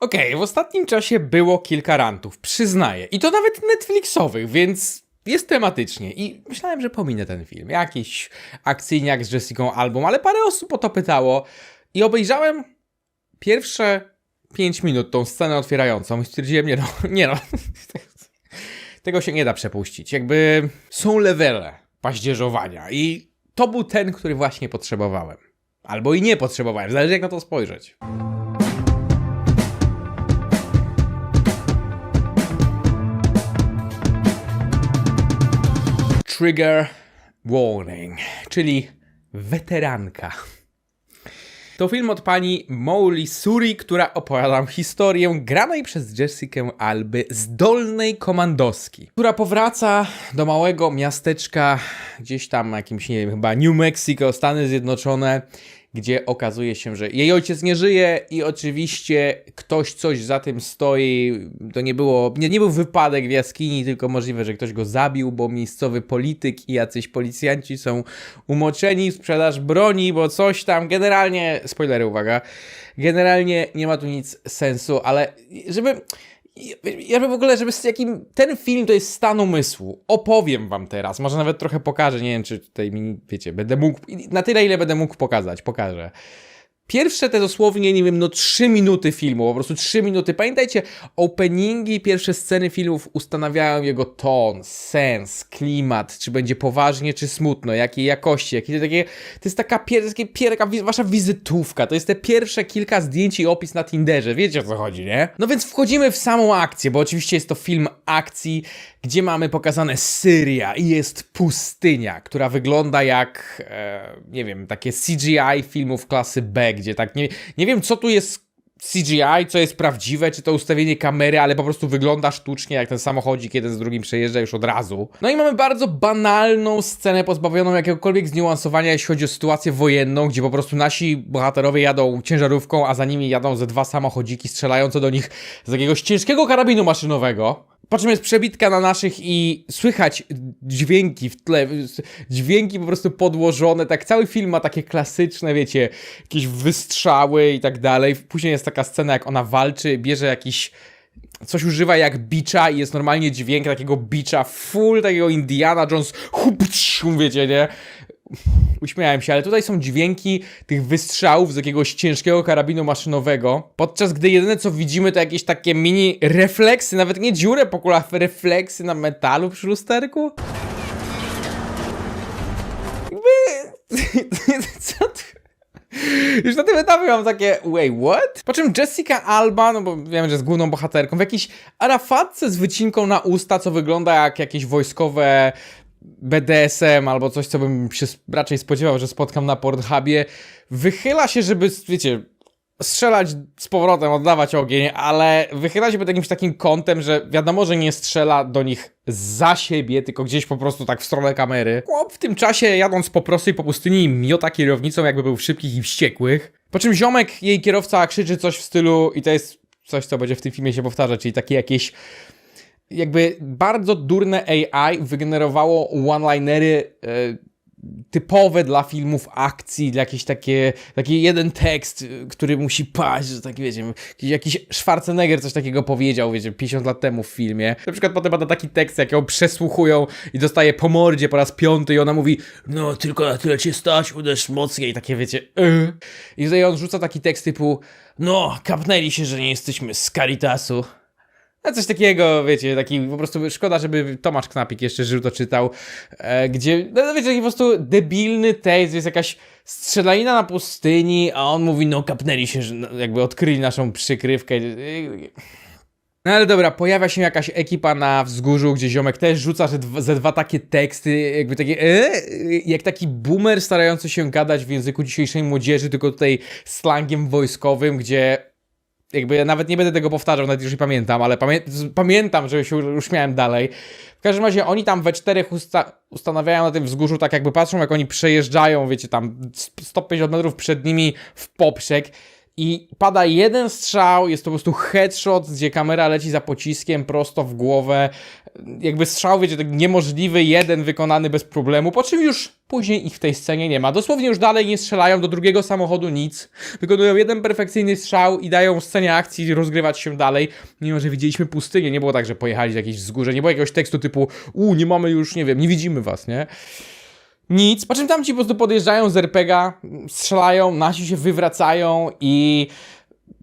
Okej, w ostatnim czasie było kilka rantów, przyznaję. I to nawet Netflixowych, więc jest tematycznie. I myślałem, że pominę ten film. Jakiś akcyjniak z Jessica Album, ale parę osób o to pytało. I obejrzałem pierwsze 5 minut, tą scenę otwierającą i stwierdziłem, nie no, nie no. Tego się nie da przepuścić. Jakby są levele paździerzowania i to był ten, który właśnie potrzebowałem. Albo i nie potrzebowałem, zależy jak na to spojrzeć. Trigger Warning, czyli weteranka. To film od pani Molly Suri, która opowiada historię granej przez Jessikę Alby zdolnej komandowski, która powraca do małego miasteczka gdzieś tam jakimś, nie wiem, chyba New Mexico, Stany Zjednoczone, gdzie okazuje się, że jej ojciec nie żyje i oczywiście ktoś coś za tym stoi. To nie było, nie, nie był wypadek w jaskini, tylko możliwe, że ktoś go zabił, bo miejscowy polityk i jacyś policjanci są umoczeni sprzedaż broni, bo coś tam, generalnie, spoilery, uwaga, generalnie nie ma tu nic sensu, ale żeby... Ja bym w ogóle, żeby z jakim. Ten film to jest stan umysłu. Opowiem wam teraz. Może nawet trochę pokażę. Nie wiem, czy tutaj mi, wiecie, będę mógł. Na tyle, ile będę mógł pokazać, pokażę. Pierwsze te dosłownie, nie wiem, no 3 minuty filmu, po prostu 3 minuty. Pamiętajcie, openingi, pierwsze sceny filmów ustanawiają jego ton, sens, klimat, czy będzie poważnie, czy smutno, jakiej jakości, jakie to takie, to jest taka, pier, takie pier, taka wi- wasza wizytówka, to jest te pierwsze kilka zdjęć i opis na Tinderze, wiecie o co chodzi, nie? No więc wchodzimy w samą akcję, bo oczywiście jest to film akcji, gdzie mamy pokazane Syria i jest pustynia, która wygląda jak, e, nie wiem, takie CGI filmów klasy B, gdzie tak nie, nie wiem co tu jest CGI, co jest prawdziwe, czy to ustawienie kamery, ale po prostu wygląda sztucznie, jak ten samochodzik jeden z drugim przejeżdża już od razu. No i mamy bardzo banalną scenę pozbawioną jakiegokolwiek zniuansowania, jeśli chodzi o sytuację wojenną, gdzie po prostu nasi bohaterowie jadą ciężarówką, a za nimi jadą ze dwa samochodziki strzelające do nich z jakiegoś ciężkiego karabinu maszynowego. Po czym jest przebitka na naszych i słychać dźwięki w tle, dźwięki po prostu podłożone, tak cały film ma takie klasyczne, wiecie, jakieś wystrzały i tak dalej. Później jest taka scena, jak ona walczy, bierze jakiś coś używa jak bicza i jest normalnie dźwięk takiego bicza, full takiego Indiana Jones, hup, ciu, wiecie, nie? Uśmiałem się, ale tutaj są dźwięki tych wystrzałów z jakiegoś ciężkiego karabinu maszynowego, podczas gdy jedyne co widzimy to jakieś takie mini refleksy, nawet nie dziurę po kulach, refleksy na metalu przy lusterku. Co ty... Już na tym etapie mam takie, wait, what? Po czym Jessica Alba, no bo wiem, że jest główną bohaterką, w jakiejś arafatce z wycinką na usta, co wygląda jak jakieś wojskowe BDSM albo coś, co bym się raczej spodziewał, że spotkam na Pornhubie, wychyla się, żeby, wiecie, strzelać z powrotem, oddawać ogień, ale wychyla się pod jakimś takim kątem, że wiadomo, że nie strzela do nich za siebie, tylko gdzieś po prostu tak w stronę kamery. Chłop w tym czasie jadąc po prostej po pustyni miota kierownicą, jakby był w szybkich i wściekłych. Po czym ziomek, jej kierowca krzyczy coś w stylu i to jest coś, co będzie w tym filmie się powtarzać, czyli takie jakieś jakby bardzo durne AI wygenerowało one-linery e, typowe dla filmów akcji, dla jakieś takie, taki jeden tekst, y, który musi paść, że tak wiecie, jakiś, jakiś Schwarzenegger coś takiego powiedział, wiecie, 50 lat temu w filmie. Na przykład potem pada taki tekst, jak ją przesłuchują i dostaje po mordzie po raz piąty i ona mówi, no tylko na tyle cię stać, uderz mocniej, i takie wiecie, yy. I tutaj on rzuca taki tekst typu, no, kapnęli się, że nie jesteśmy z Caritasu. A coś takiego, wiecie, taki po prostu szkoda, żeby Tomasz Knapik jeszcze żył to czytał, e, gdzie, no wiecie, taki po prostu debilny tekst, jest jakaś strzelanina na pustyni, a on mówi, no kapnęli się, że no, jakby odkryli naszą przykrywkę. No ale dobra, pojawia się jakaś ekipa na wzgórzu, gdzie ziomek też rzuca ze dwa, ze dwa takie teksty, jakby takie, e, jak taki boomer starający się gadać w języku dzisiejszej młodzieży, tylko tutaj slangiem wojskowym, gdzie jakby ja nawet nie będę tego powtarzał, nawet już nie pamiętam, ale pamię pamiętam, że się już miałem dalej. W każdym razie oni tam we czterech usta ustanawiają na tym wzgórzu, tak jakby patrzą, jak oni przejeżdżają, wiecie, tam 150 metrów przed nimi w poprzek i pada jeden strzał, jest to po prostu headshot, gdzie kamera leci za pociskiem prosto w głowę. Jakby strzał, wiecie, tak niemożliwy, jeden wykonany bez problemu, po czym już później ich w tej scenie nie ma. Dosłownie już dalej nie strzelają do drugiego samochodu nic. Wykonują jeden perfekcyjny strzał i dają scenie akcji rozgrywać się dalej. Mimo, że widzieliśmy pustynię, nie było tak, że pojechali z jakieś wzgórze, nie było jakiegoś tekstu typu u, nie mamy już, nie wiem, nie widzimy was, nie? nic. Po czym tam ci po prostu podjeżdżają z RPGa, strzelają, nasi się wywracają i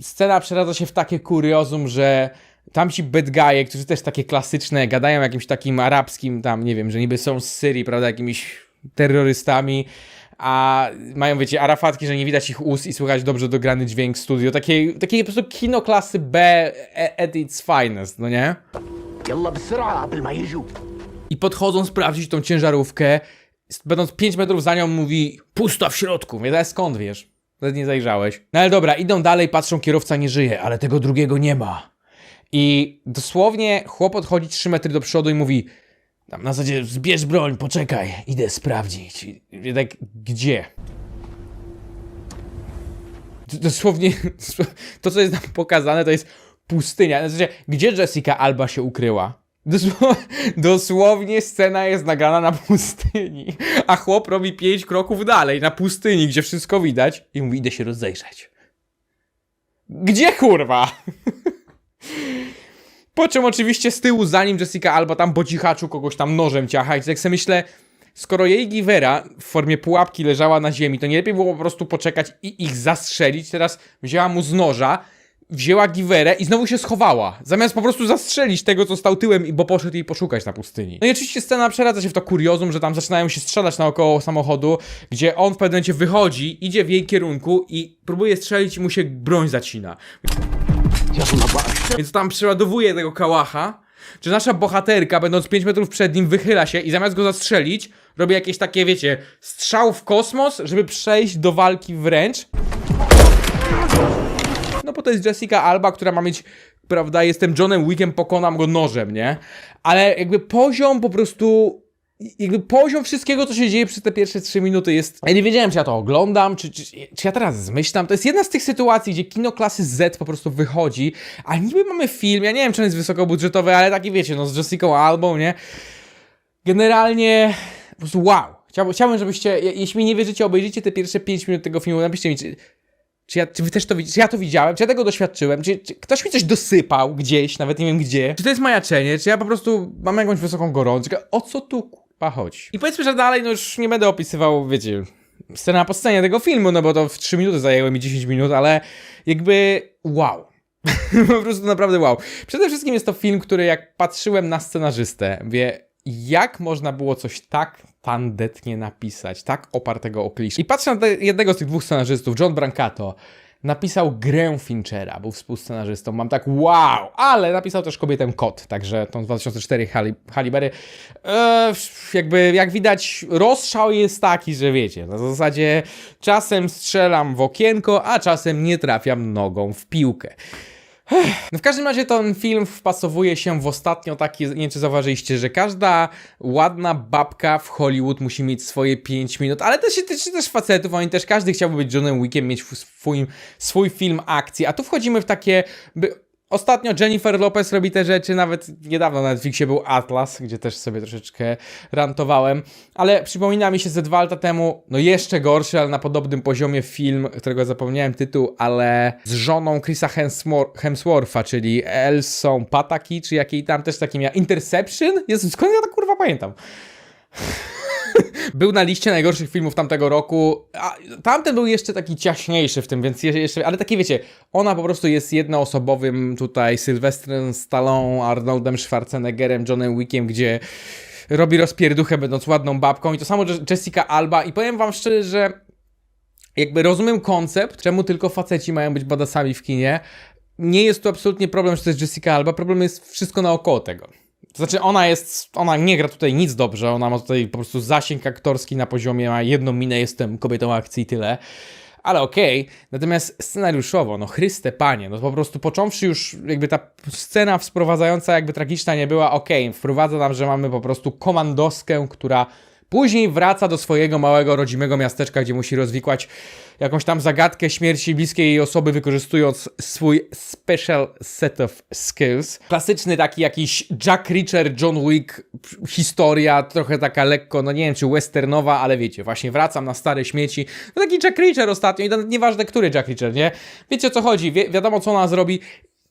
scena przeradza się w takie kuriozum, że tamci bad guye, którzy też takie klasyczne, gadają jakimś takim arabskim tam, nie wiem, że niby są z Syrii, prawda, jakimiś terrorystami, a mają, wiecie, arafatki, że nie widać ich ust i słychać dobrze dograny dźwięk studio. Takie, takie po prostu kino klasy B e, at its finest, no nie? I podchodzą sprawdzić tą ciężarówkę, Będąc 5 metrów za nią, mówi pusta w środku. Mówię, skąd wiesz? Nawet nie zajrzałeś. No ale dobra, idą dalej, patrzą, kierowca nie żyje, ale tego drugiego nie ma. I dosłownie chłop odchodzi 3 metry do przodu i mówi tam na zasadzie zbierz broń, poczekaj, idę sprawdzić. I tak, gdzie? Dosłownie to, co jest nam pokazane, to jest pustynia. Na gdzie Jessica Alba się ukryła? Dosło- dosłownie scena jest nagrana na pustyni, a chłop robi pięć kroków dalej, na pustyni, gdzie wszystko widać i mówi, idę się rozejrzeć. Gdzie kurwa? Po czym oczywiście z tyłu, zanim Jessica Alba tam po cichaczu kogoś tam nożem ciacha i tak sobie myślę, skoro jej givera w formie pułapki leżała na ziemi, to nie lepiej było po prostu poczekać i ich zastrzelić. Teraz wzięła mu z noża, wzięła giwerę i znowu się schowała. Zamiast po prostu zastrzelić tego, co stał tyłem, bo poszedł jej poszukać na pustyni. No i oczywiście scena przeradza się w to kuriozum, że tam zaczynają się strzelać naokoło samochodu, gdzie on w pewnym momencie wychodzi, idzie w jej kierunku i próbuje strzelić i mu się broń zacina. Więc tam przeładowuje tego kałacha, że nasza bohaterka, będąc 5 metrów przed nim, wychyla się i zamiast go zastrzelić, robi jakieś takie, wiecie, strzał w kosmos, żeby przejść do walki wręcz. No bo to jest Jessica Alba, która ma mieć, prawda, jestem Johnem Wickiem, pokonam go nożem, nie? Ale jakby poziom po prostu jakby poziom wszystkiego, co się dzieje przez te pierwsze 3 minuty jest... Ja nie wiedziałem, czy ja to oglądam, czy, czy, czy ja teraz zmyślam. To jest jedna z tych sytuacji, gdzie kino klasy Z po prostu wychodzi, a niby mamy film, ja nie wiem, czy on jest wysokobudżetowy, ale taki wiecie, no z Jessica Albą, nie? Generalnie po prostu wow. Chciałbym, żebyście, je- jeśli mi nie wierzycie, obejrzyjcie te pierwsze 5 minut tego filmu, napiszcie mi, czy, czy, ja, czy wy też to widzicie, czy ja to widziałem, czy ja tego doświadczyłem, czy, czy ktoś mi coś dosypał gdzieś, nawet nie wiem gdzie. Czy to jest majaczenie, czy ja po prostu mam jakąś wysoką gorączkę, o co tu kurwa chodzi? I powiedzmy, że dalej, no już nie będę opisywał, wiecie, scena po scenie tego filmu, no bo to w 3 minuty zajęło mi 10 minut, ale jakby wow. po prostu naprawdę wow. Przede wszystkim jest to film, który jak patrzyłem na scenarzystę, wie, jak można było coś tak tandetnie napisać, tak opartego o klisz. I patrzę na jednego z tych dwóch scenarzystów, John Brancato, napisał grę Finchera, był współscenarzystą. Mam tak, wow, ale napisał też kobietę Kot, także tą z 2004 Halle, Halle Berry. Eee, jakby, jak widać, rozstrzał jest taki, że wiecie, na zasadzie czasem strzelam w okienko, a czasem nie trafiam nogą w piłkę. No w każdym razie ten film wpasowuje się w ostatnio taki, nie wiem czy zauważyliście, że każda ładna babka w Hollywood musi mieć swoje 5 minut, ale też, też, też facetów, oni też każdy chciałby być Johnem Wickiem, mieć swój, swój film akcji, a tu wchodzimy w takie... By, Ostatnio Jennifer Lopez robi te rzeczy, nawet niedawno na Netflixie był Atlas, gdzie też sobie troszeczkę rantowałem, ale przypomina mi się ze dwa lata temu, no jeszcze gorszy, ale na podobnym poziomie film, którego zapomniałem tytuł, ale z żoną Chrisa Hemswor- Hemswortha, czyli Elsą Pataki, czy jakiej tam też takim miała, Interception? Jezu, skąd ja to kurwa pamiętam? Był na liście najgorszych filmów tamtego roku. A tamten był jeszcze taki ciaśniejszy w tym, więc je- jeszcze, ale taki wiecie, ona po prostu jest jednoosobowym tutaj Sylwestrem Stallone, Arnoldem Schwarzeneggerem, Johnem Wickiem, gdzie robi rozpierduchę będąc ładną babką i to samo Je- Jessica Alba i powiem wam szczerze, że jakby rozumiem koncept, czemu tylko faceci mają być badasami w kinie. Nie jest tu absolutnie problem, że to jest Jessica Alba, problem jest wszystko naokoło tego. To znaczy, ona jest, ona nie gra tutaj nic dobrze, ona ma tutaj po prostu zasięg aktorski na poziomie, ma jedną minę, jestem kobietą akcji i tyle. Ale okej, natomiast scenariuszowo, no Chryste Panie, no po prostu począwszy już jakby ta scena sprowadzająca jakby tragiczna nie była, okej, wprowadza nam, że mamy po prostu komandoskę, która Później wraca do swojego małego rodzimego miasteczka, gdzie musi rozwikłać jakąś tam zagadkę śmierci bliskiej jej osoby, wykorzystując swój special set of skills. Klasyczny taki jakiś Jack Reacher, John Wick historia, trochę taka lekko, no nie wiem czy westernowa, ale wiecie, właśnie wracam na stare śmieci. No taki Jack Reacher ostatnio i nieważne, który Jack Reacher, nie? Wiecie o co chodzi, wiadomo co ona zrobi.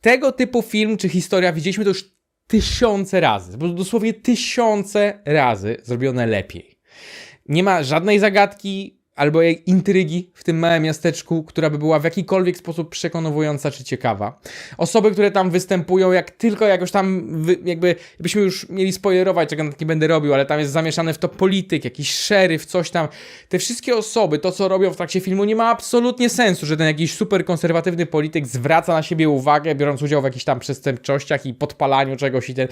Tego typu film czy historia widzieliśmy to już tysiące razy, dosłownie tysiące razy zrobione lepiej. Nie ma żadnej zagadki albo jej intrygi w tym małym miasteczku, która by była w jakikolwiek sposób przekonująca czy ciekawa. Osoby, które tam występują, jak tylko jakoś tam, wy, jakby, byśmy już mieli spoilerować, czego nie będę robił, ale tam jest zamieszany w to polityk, jakiś szeryf, coś tam. Te wszystkie osoby, to co robią w trakcie filmu, nie ma absolutnie sensu, że ten jakiś super konserwatywny polityk zwraca na siebie uwagę, biorąc udział w jakichś tam przestępczościach i podpalaniu czegoś i ten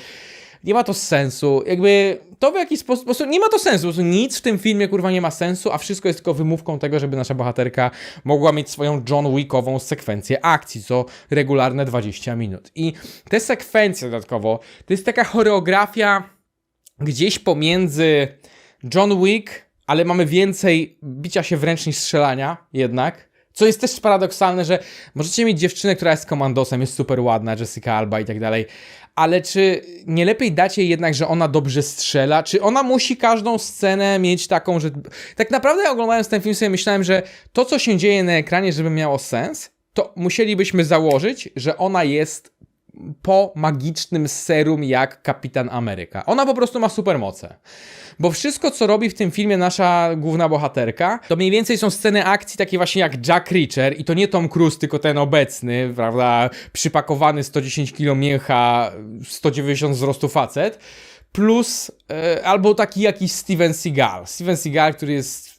nie ma to sensu. Jakby to w jakiś sposób. Po prostu nie ma to sensu. Nic w tym filmie kurwa nie ma sensu, a wszystko jest tylko wymówką tego, żeby nasza bohaterka mogła mieć swoją John Wickową sekwencję akcji, co regularne 20 minut. I te sekwencje dodatkowo to jest taka choreografia gdzieś pomiędzy John Wick, ale mamy więcej bicia się wręcz niż strzelania jednak. Co jest też paradoksalne, że możecie mieć dziewczynę, która jest komandosem, jest super ładna, Jessica Alba i tak dalej, ale czy nie lepiej dać jej jednak, że ona dobrze strzela? Czy ona musi każdą scenę mieć taką, że... Tak naprawdę oglądając ten film sobie myślałem, że to, co się dzieje na ekranie, żeby miało sens, to musielibyśmy założyć, że ona jest po magicznym serum jak Kapitan Ameryka. Ona po prostu ma supermoce. Bo wszystko, co robi w tym filmie nasza główna bohaterka, to mniej więcej są sceny akcji takie właśnie jak Jack Reacher i to nie Tom Cruise, tylko ten obecny, prawda, przypakowany 110 kg mięcha, 190 wzrostu facet, plus e, albo taki jakiś Steven Seagal. Steven Seagal, który jest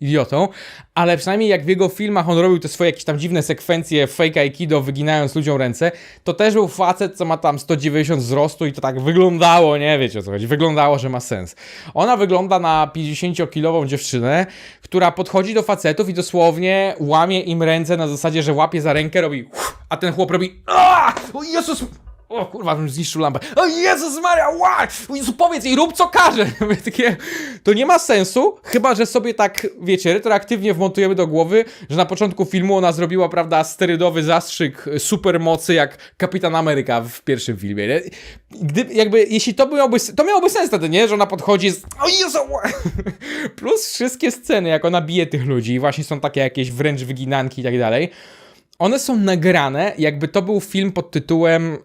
idiotą, ale przynajmniej jak w jego filmach on robił te swoje jakieś tam dziwne sekwencje fake aikido, wyginając ludziom ręce, to też był facet, co ma tam 190 wzrostu i to tak wyglądało, nie wiecie o co chodzi, wyglądało, że ma sens. Ona wygląda na 50-kilową dziewczynę, która podchodzi do facetów i dosłownie łamie im ręce na zasadzie, że łapie za rękę, robi a ten chłop robi! O Jezus! O kurwa, bym zniszczył lampę. O Jezus Maria! O Jezu, powiedz jej, rób co każe. Takie, to nie ma sensu, chyba że sobie tak, wiecie, retroaktywnie wmontujemy do głowy, że na początku filmu ona zrobiła, prawda, sterydowy zastrzyk supermocy jak Kapitan Ameryka w pierwszym filmie, nie? Gdy, jakby, jeśli to miałoby, to miałoby sens wtedy, nie? Że ona podchodzi z... O Jezu! ła! Plus wszystkie sceny, jak ona bije tych ludzi i właśnie są takie jakieś wręcz wyginanki i tak dalej. One są nagrane, jakby to był film pod tytułem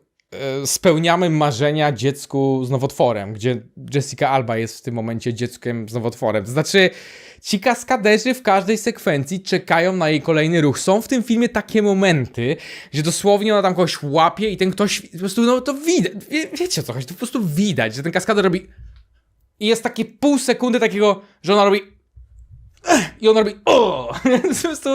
Spełniamy marzenia dziecku z nowotworem, gdzie Jessica Alba jest w tym momencie dzieckiem z nowotworem. To znaczy, ci kaskaderzy w każdej sekwencji czekają na jej kolejny ruch. Są w tym filmie takie momenty, że dosłownie ona tam kogoś łapie i ten ktoś, po prostu, no to widać, wie, wiecie o co chodzi, to po prostu widać, że ten kaskader robi i jest takie pół sekundy takiego, że ona robi i on robi o! Po prostu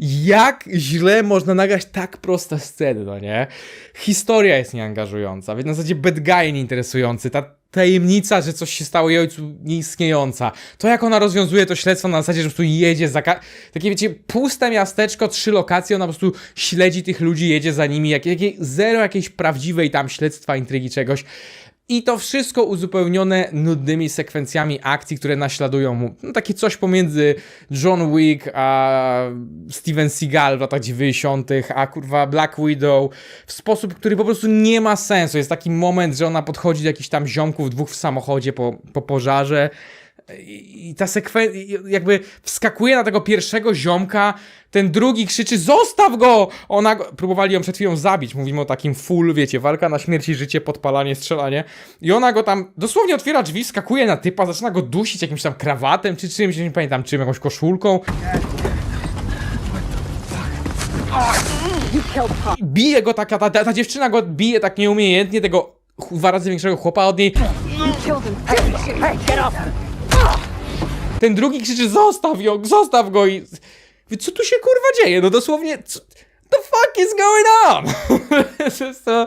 jak źle można nagrać tak proste sceny, no nie? Historia jest nieangażująca, więc na zasadzie bad guy nieinteresujący, ta tajemnica, że coś się stało jej ojcu nieistniejąca. To jak ona rozwiązuje to śledztwo na zasadzie, że po prostu jedzie za... Takie wiecie, puste miasteczko, trzy lokacje, ona po prostu śledzi tych ludzi, jedzie za nimi, jakie, jakie, zero jakiejś prawdziwej tam śledztwa, intrygi, czegoś. I to wszystko uzupełnione nudnymi sekwencjami akcji, które naśladują mu. No, takie coś pomiędzy John Wick a Steven Seagal w latach 90., a kurwa Black Widow w sposób, który po prostu nie ma sensu. Jest taki moment, że ona podchodzi do jakichś tam ziomków, dwóch w samochodzie po, po pożarze. I i ta sekwencja, jakby wskakuje na tego pierwszego ziomka, ten drugi krzyczy, zostaw go! Ona go, próbowali ją przed chwilą zabić, mówimy o takim full, wiecie, walka na śmierć i życie, podpalanie, strzelanie. I ona go tam dosłownie otwiera drzwi, skakuje na typa, zaczyna go dusić jakimś tam krawatem, czy czymś, nie pamiętam czym, jakąś koszulką. I Bije go taka, ta, ta, ta dziewczyna go bije tak nieumiejętnie, tego dwa razy większego chłopa od niej. Ten drugi krzyczy, zostaw ją, zostaw go i... Co tu się kurwa dzieje? No dosłownie... Co... The fuck is going on? to jest to...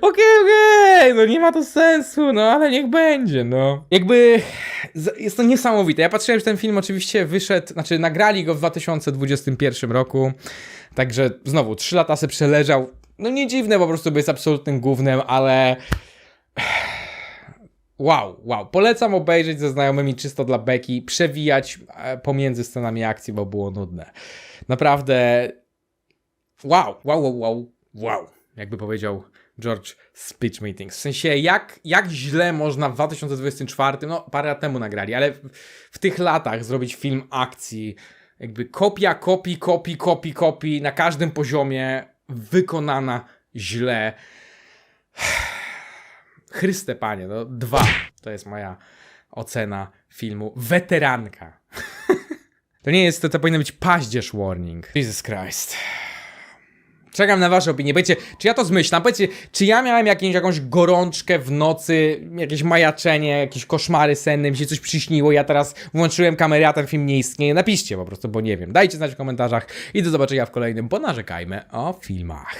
Okej, okej, no nie ma to sensu, no ale niech będzie, no. Jakby... Jest to niesamowite. Ja patrzyłem, że ten film oczywiście wyszedł, znaczy nagrali go w 2021 roku, także znowu, 3 lata se przeleżał. No nie dziwne po prostu, bo jest absolutnym głównym, ale... Wow, wow. Polecam obejrzeć ze znajomymi czysto dla beki, przewijać e, pomiędzy scenami akcji, bo było nudne. Naprawdę wow, wow, wow, wow, wow. Jakby powiedział George Speech Meetings. W sensie, jak, jak źle można w 2024, no parę lat temu nagrali, ale w, w tych latach zrobić film akcji, jakby kopia, kopii, kopii, kopii, kopii, na każdym poziomie, wykonana źle. Chryste panie, no dwa. To jest moja ocena filmu. Weteranka. to nie jest, to, to powinno być paździerz warning. Jesus Christ. Czekam na wasze opinie. Powiedzcie, czy ja to zmyślam? Powiedzcie, czy ja miałem jakąś, jakąś gorączkę w nocy, jakieś majaczenie, jakieś koszmary senne, mi się coś przyśniło, ja teraz włączyłem kamerę, a ten film nie istnieje. Napiszcie po prostu, bo nie wiem. Dajcie znać w komentarzach i do zobaczenia w kolejnym, bo narzekajmy o filmach.